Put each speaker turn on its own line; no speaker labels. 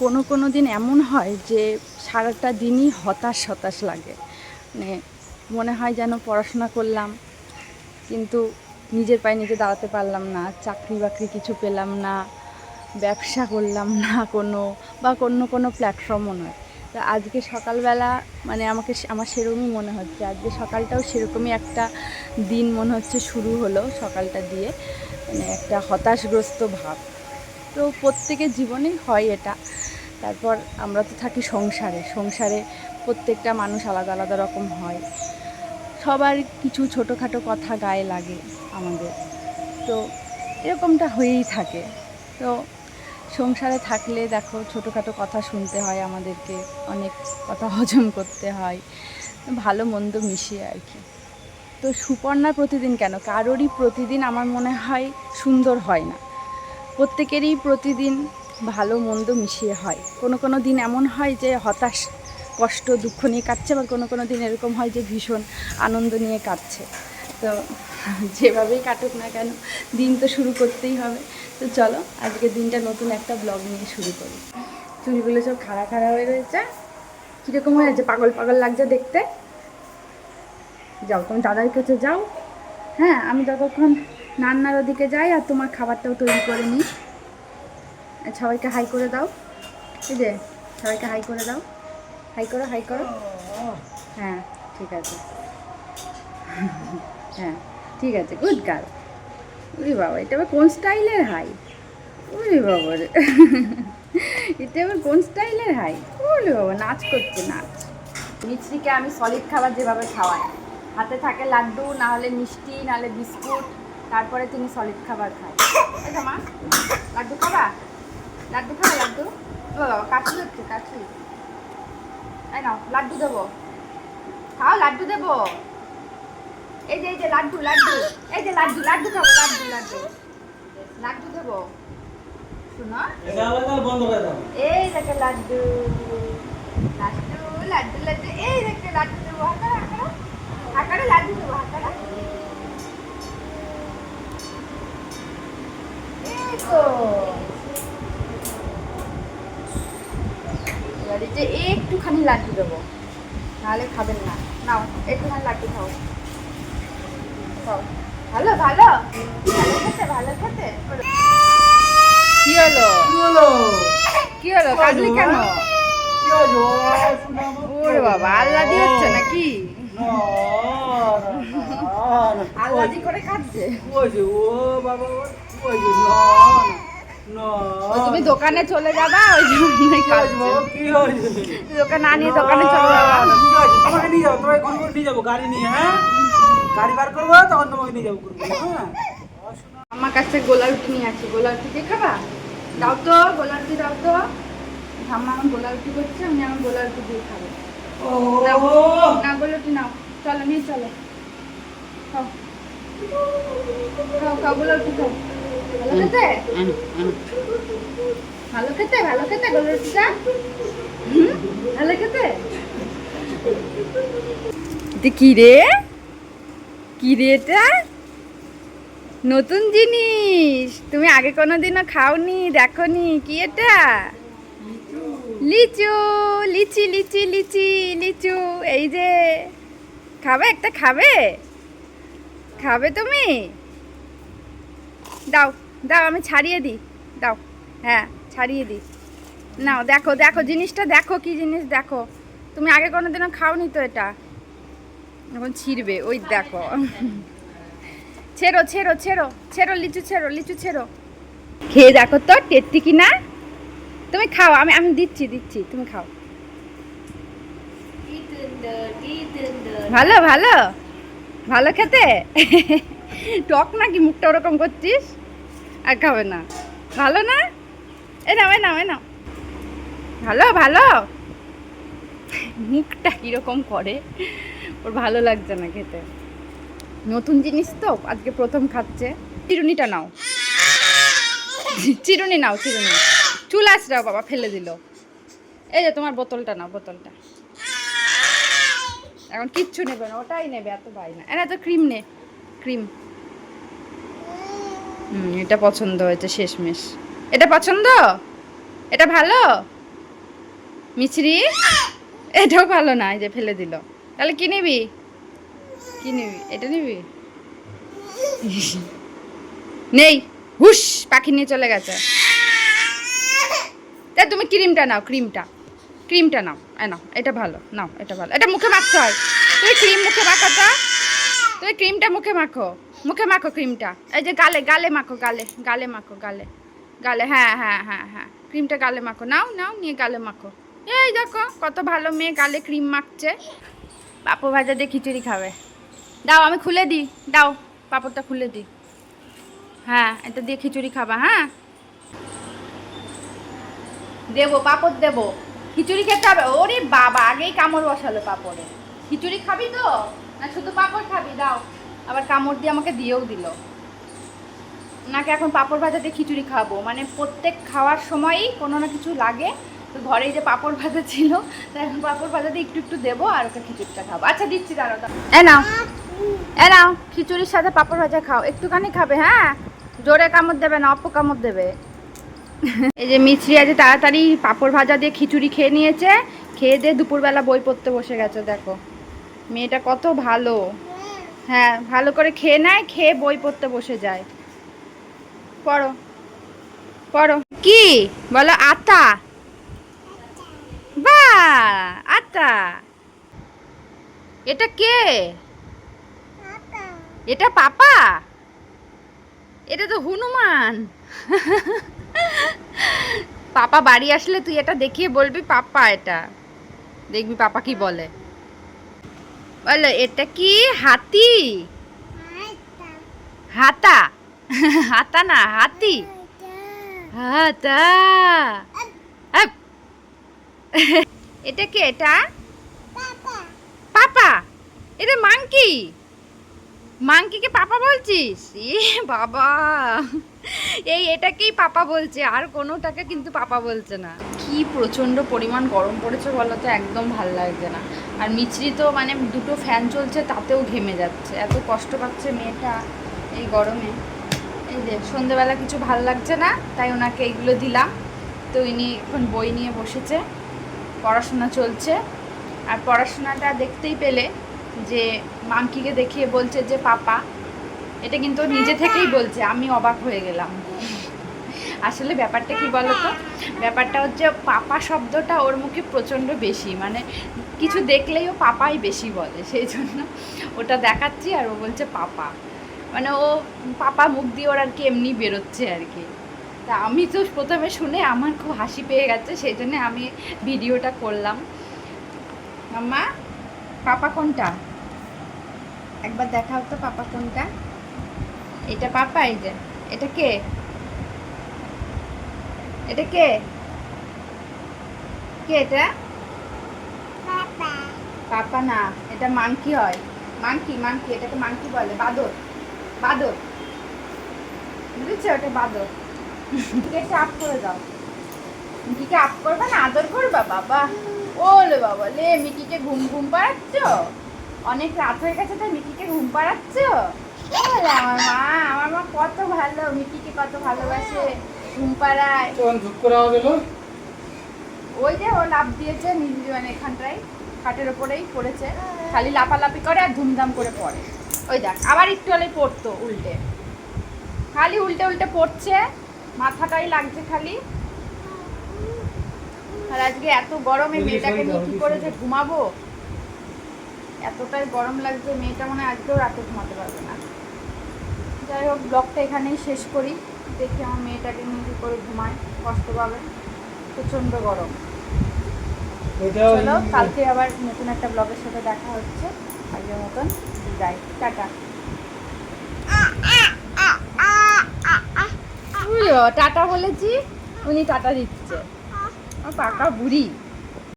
কোনো কোনো দিন এমন হয় যে সারাটা দিনই হতাশ হতাশ লাগে। মানে মনে হয় যেন পড়াশোনা করলাম, কিন্তু নিজের পায়ে নিজে দাঁড়াতে পারলাম না, চাকরি বাকরি কিছু পেলাম না, ব্যবসা করলাম না কোনো বা অন্য কোনো প্ল্যাটফর্মও নয়। তো আজকে সকালবেলা মানে আমাকে আমার সেরকমই মনে হচ্ছে। আজকে সকালটাও সেরকমই একটা দিন মনে হচ্ছে শুরু হলো সকালটা দিয়ে। মানে একটা হতাশগ্রস্ত ভাব। তো প্রত্যেকের জীবনেই হয় এটা। তারপর আমরা তো থাকি সংসারে। সংসারে প্রত্যেকটা মানুষ আলাদা আলাদা রকম হয়। সবার কিছু ছোটোখাটো কথা গায়ে লাগে আমাদের। তো এরকমটা হয়েই থাকে। তো সংসারে থাকলে দেখো ছোটোখাটো কথা শুনতে হয় আমাদেরকে, অনেক কথা হজম করতে হয়, ভালো মন্দ মিশিয়ে আর কি। তো সুপর্ণা প্রতিদিন কেন? কারোরই প্রতিদিন আমার মনে হয় সুন্দর হয় না। প্রত্যেকেরই প্রতিদিন ভালো মন্দ মিশিয়ে হয়। কোনো কোনো দিন এমন হয় যে হতাশ, কষ্ট, দুঃখ নিয়ে কাটছে, আবার কোনো কোনো দিন এরকম হয় যে ভীষণ আনন্দ নিয়ে কাটছে। তো যেভাবেই কাটুক না কেন, দিন তো শুরু করতেই হবে। তো চলো আজকে দিনটা নতুন একটা ব্লগ নিয়ে শুরু করি। চুলগুলো সব খাড়া খাড়া হয়ে রয়েছে। কীরকম হয়ে আছে? পাগল পাগল লাগছে দেখতে। যাও তুমি দাদার কাছে যাও। হ্যাঁ আমি ততক্ষণ রান্নার ওদিকে যাই আর তোমার খাবারটাও তৈরি করে নিই। সবাইকে হাই করে দাও। এই যে, সবাইকে হাই করে দাও। হাই করো হাই করো। হ্যাঁ ঠিক আছে। হ্যাঁ ঠিক আছে। গুড গার্ল উরি বাবা, এটা আবার কোন স্টাইলের হাই? উরি বাবা এটা আবার কোন স্টাইলের হাই? উরি বাবা, নাচ করছে, নাচ। মিছরিকে আমি সলিড খাবার যেভাবে খাওয়াই। হাতে থাকে লাড্ডু না হলে মিষ্টি না হলে বিস্কুট। তারপরে তিনি সলিড খাবার খায় এটা মা লাড্ডু খাবা? লাড্ডু খাবা লাড্ডু? ও কাশি হচ্ছে কাশি এই নাও লাড্ডু দেবো। খাও লাড্ডু দেবো। এই যে এই যে লাড্ডু লাড্ডু। এই যে লাড্ডু লাড্ডু খাব লাড্ডু লাড্ডু। লাড্ডু দেবো। শুনো। এই দেখে লাড্ডু। লাড্ডু লাড্ডু লাড্ডু। এই দেখে লাড্ডু দেবো। হাতারা হাতারা হাতারা লাড্ডু দেবো হাতারা তো এবার যে একটুখানি লাড্ডু দেবো নাহলে খাবেন না নাও একটুখানি লাড্ডু খাও খাও ভালো ভালো ভালো খেতে ভালো খেতে কি হলো
কি হলো
কি হলো কাঁদলি কেন? ওরে বাবা আল্লাদি হচ্ছে নাকি। আল্লাদি করে কাঁদছে
ও বাবা,
তুমি দোকানে চলে যাবা ওই? দোকান না নিয়ে দোকানে চলে যাবা?
তোমাকে নিয়ে যাব, তোমাকে ঘুরে নিয়ে যাব, গাড়ি নিয়ে, হ্যাঁ? গাড়ি বার করব, তখন তোমাকে নিয়ে যাব হ্যাঁ?
আমার কাছে গোলা রুটি নিয়ে আছে গোলা রুটি দিয়ে খাবা? দাও তো গোলা রুটি দাও তো। ঠাম্মা আমার গোলা রুটি করছে আমি আমার গোলা রুটি দিয়ে খাব। না গোলা রুটি নাও। চলো নিয়ে চলো। খাও। খাও খাও গোলা খাও। ভালো খেতে? ভালো খেতে? ভালো খেতে গোলা রুটিটা ভালো খেতে? এটা কি রে? কি রে এটা? নতুন জিনিস। তুমি আগে কোনোদিনও খাওনি দেখোনি। কি এটা? লিচু লিচি লিচি লিচি লিচু। এই যে খাবে? একটা খাবে? খাবে তুমি? দাও। দাও, আমি ছাড়িয়ে দিই। দাও। হ্যাঁ ছাড়িয়ে দিই। নাও, দেখো দেখো, জিনিসটা দেখো কি জিনিস দেখো। তুমি আগে কোনোদিনও খাওনি তো এটা? এখন ছিঁড়বে, ওই দেখো। ছেড়ো ছেড়ো ছেড়ো ছেড়ো, লিচু ছেড়ো লিচু ছেড়ো। খেয়ে দেখো তো, টেট্টি কি না তুমি খাও, আমি আমি দিচ্ছি দিচ্ছি, তুমি খাও। ভালো ভালো? ভালো খেতে? টক নাকি মুখটা ওরকম করছিস? আর খাবে না। ভালো না? এ নাও এ নাও এ নাও। ভালো ভালো। মুখটা কীরকম করে? ওর ভালো লাগছে না খেতে। নতুন জিনিস তো, আজকে প্রথম খাচ্ছে। চিরুনিটা নাও। চিরুনি নাও, চিরুনি। চুল আসরাও বাবা, ফেলে দিল। এই যে তোমার বোতলটা নাও, বোতলটা। এখন কিচ্ছু নেবে না, ওটাই নেবে, এত পাই না এরা তো ক্রিম নে, ক্রিম। এটা পছন্দ হয়েছে শেষমেশ। এটা পছন্দ? এটা ভালো? মিছরি? এটাও ভালো না, এই যে ফেলে দিল। তাহলে কি নিবি? কি নিবি? এটা নিবি? নেই। হুস পাখি নিয়ে চলে গেছে। তা তুমি ক্রিমটা নাও, ক্রিমটা। ক্রিমটা নাও নাও, এটা ভালো, নাও, এটা ভালো। এটা মুখে মাখতে হয়। তুমি ক্রিম মুখে মাখো তো? তুমি ক্রিমটা মুখে মাখো। মুখে মাখো ক্রিমটা। এই যে গালে গালে মাখো, গালে গালে মাখো, গালে। গালে হ্যাঁ হ্যাঁ হ্যাঁ হ্যাঁ। ক্রিমটা গালে মাখো। নাও নাও, নিয়ে গালে মাখো। এই দেখো, কত ভালো মেয়ে গালে ক্রিম মাখছে। পাপড় ভাজা দিয়ে খিচুড়ি খাবে। দাও, আমি খুলে দিই। দাও, পাপড়টা খুলে দিই। হ্যাঁ এটা দিয়ে খিচুড়ি খাবা হ্যাঁ। দেবো, পাপড় দেবো। খিচুড়ি খেতে হবে। ওরে বাবা, আগেই কামড় বসালো পাপড়ে। খিচুড়ি খাবি তো? না শুধু পাপড় খাবি? দাও। আবার কামড় দিয়ে আমাকে দিয়েও দিল। নাকি এখন পাপড় ভাজা দিয়ে খিচুড়ি খাব মানে প্রত্যেক খাওয়ার সময়ই কোনো না কিছু লাগে। তো ঘরেই যে পাপড় ভাজা ছিল, তাই এখন পাপড় ভাজা দিয়ে একটু একটু দেবো আর ওকে খিচুড়িটা খাব আচ্ছা দিচ্ছি, দাঁড়াও। এ নাও, এ খিচুড়ির সাথে পাপড় ভাজা খাও। একটুখানি খাবে হ্যাঁ? জোরে কামড় দেবে না, অল্প কামড় দেবে। এই যে মিছরি আছে তাড়াতাড়ি পাপড় ভাজা দিয়ে খিচুড়ি খেয়ে নিয়েছে। খেয়ে দিয়ে দুপুরবেলা বই পড়তে বসে গেছে, দেখো। মেয়েটা কত ভালো। হ্যাঁ ভালো করে খেয়ে নেয়, খেয়ে বই পড়তে বসে যায়। পড়ো। পড়ো। কি? বলো, আতা? বা আতা। এটা কে? এটা পাপা? এটা তো হনুমান। পাপা বাড়ি আসলে তুই এটা দেখিয়ে বলবি, পাপা এটা। দেখবি পাপা কি বলে। বলো এটা কি হাতি? হাতা। হাতা না হাতি। হাতা। এটা কি এটা? পাপা। এটা মাংকি। মাংকিকে পাপা বলছিস? বাবা। এই এটাকেই পাপা বলছে, আর কোনোটাকে কিন্তু পাপা বলছে না। কি প্রচণ্ড পরিমাণ গরম পড়েছে বলো তো একদম ভালো লাগছে না। আর মিছরি তো মানে দুটো ফ্যান চলছে, তাতেও ঘেমে যাচ্ছে। এত কষ্ট পাচ্ছে মেয়েটা এই গরমে। এই যে, সন্ধেবেলা কিছু ভালো লাগছে না, তাই ওনাকে এইগুলো দিলাম। তো ইনি এখন বই নিয়ে বসেছে, পড়াশোনা চলছে। আর পড়াশোনাটা দেখতেই পেলে। যে মাংকিকে দেখিয়ে বলছে যে, পাপা। এটা কিন্তু নিজে থেকেই বলছে, আমি অবাক হয়ে গেলাম। আসলে ব্যাপারটা কি বলতো? ব্যাপারটা হচ্ছে পাপা শব্দটা ওর মুখে প্রচণ্ড বেশি মানে কিছু দেখলেই ও পাপাই বেশি বলে, সেই জন্য ওটা দেখাচ্ছি আর ও বলছে পাপা। মানে ও পাপা মুখ দিয়ে ওর আর কি এমনি বেরোচ্ছে আর কি। তা আমি তো প্রথমে শুনে আমার খুব হাসি পেয়ে গেছে, সেই জন্য আমি ভিডিওটা করলাম। মাম্মা? পাপা কোনটা? একবার দেখাও তো পাপা কোনটা। এটা পাপা এই যে। এটা কে? এটা কে? কে এটা? পাপা। না এটা মাংকি হয়। মাংকি মাংকি এটাকে মাংকি বলে। বাদর। বাদর। বুঝেছ? ওটা বাদর। মিকিকে আপ করে দাও। মিকিকে আপ করবে না? আদর করবা? বাবা। ওলে বাবা লে মিকিকে ঘুম ঘুম পাড়াচ্ছ? অনেক রাত হয়ে গেছে তাই মিকিকে ঘুম পাড়াচ্ছ? আমার মা আমার মা কত ভালো মিকিকে কত ভালোবাসে ঘুম পাড়ায়।
গেল।
ওই যে ও লাভ দিয়েছে মানে এখানটায় খাটের ওপরেই পড়েছে। খালি লাফালাফি করে আর ধুমধাম করে পড়ে। ওই দেখ আবার একটু হলেই পড়তো উল্টে। খালি উল্টে উল্টে পড়ছে মাথাটাই লাগছে খালি। আর আজকে এত গরমে মেয়েটাকে নিয়ে কি করে যে ঘুমাবো এতটাই গরম লাগছে মেয়েটা মনে হয় আজকেও রাতে ঘুমাতে পারবে না যাই হোক ব্লগটা এখানেই শেষ করি দেখি আমার মেয়েটাকে নিয়ে কি করে ঘুমায় কষ্ট পাবে প্রচণ্ড গরম চলো কালকে আবার নতুন একটা ব্লগের সাথে দেখা হচ্ছে আগের মতন যাই টাটা টাটা বলেছি উনি টাটা দিচ্ছে আমার পাকা বুড়ি